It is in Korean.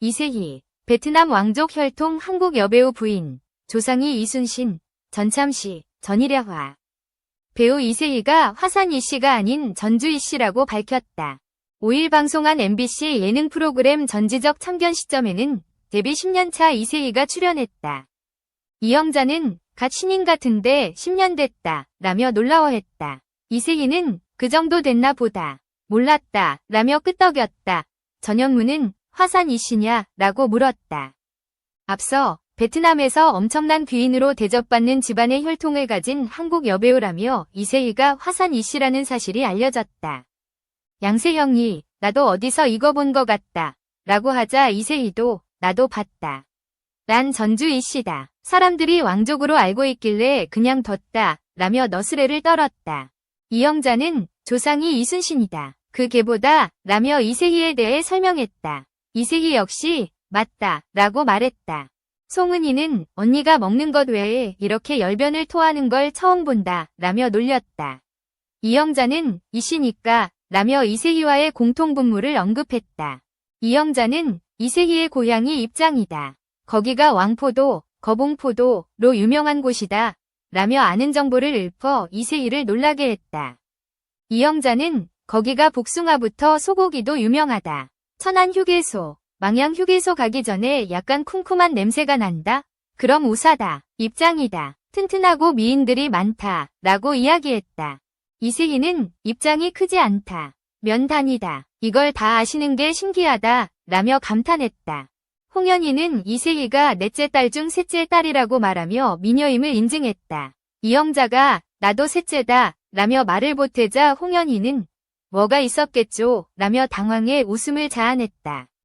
이세희, 베트남 왕족 혈통 한국 여배우 부인, 조상희 이순신, 전참시, 전일야화. 배우 이세희가 화산 이씨가 아닌 전주 이씨라고 밝혔다. 5일 방송한 MBC 예능 프로그램 전지적 참견 시점에는 데뷔 10년차 이세희가 출연했다. 이영자는 갓 신인 같은데 10년 됐다 라며 놀라워했다. 이세희는 그 정도 됐나 보다. 몰랐다 라며 끄떡였다. 전현무는 화산 이씨냐 라고 물었다. 앞서 베트남에서 엄청난 귀인으로 대접받는 집안의 혈통을 가진 한국 여배우라며 이세희가 화산 이씨라는 사실이 알려졌다. 양세형이 나도 어디서 이거 본 것 같다 라고 하자 이세희도 나도 봤다. 난 전주 이씨다. 사람들이 왕족으로 알고 있길래 그냥 뒀다 라며 너스레를 떨었다. 이영자는 조상이 이순신이다. 그 개보다 라며 이세희에 대해 설명했다. 이세희 역시 맞다 라고 말했다. 송은이는 언니가 먹는 것 외에 이렇게 열변을 토하는 걸 처음 본다 라며 놀렸다. 이영자는 이씨니까 라며 이세희와의 공통분모를 언급했다. 이영자는 이세희의 고향이 입장이다. 거기가 왕포도, 거봉포도로 유명한 곳이다. 라며 아는 정보를 읊어 이세희를 놀라게 했다. 이영자는 거기가 복숭아부터 소고기도 유명하다. 천안 휴게소, 망양 휴게소 가기 전에 약간 쿰쿰한 냄새가 난다. 그럼 우사다. 입장이다. 튼튼하고 미인들이 많다. 라고 이야기했다. 이세희는 입장이 크지 않다. 면단이다. 이걸 다 아시는 게 신기하다. 라며 감탄했다. 홍현희는 이세희가 넷째 딸 중 셋째 딸이라고 말하며 미녀임을 인증했다. 이영자가 나도 셋째다 라며 말을 보태자 홍현희는 뭐가 있었겠죠 라며 당황해 웃음을 자아냈다.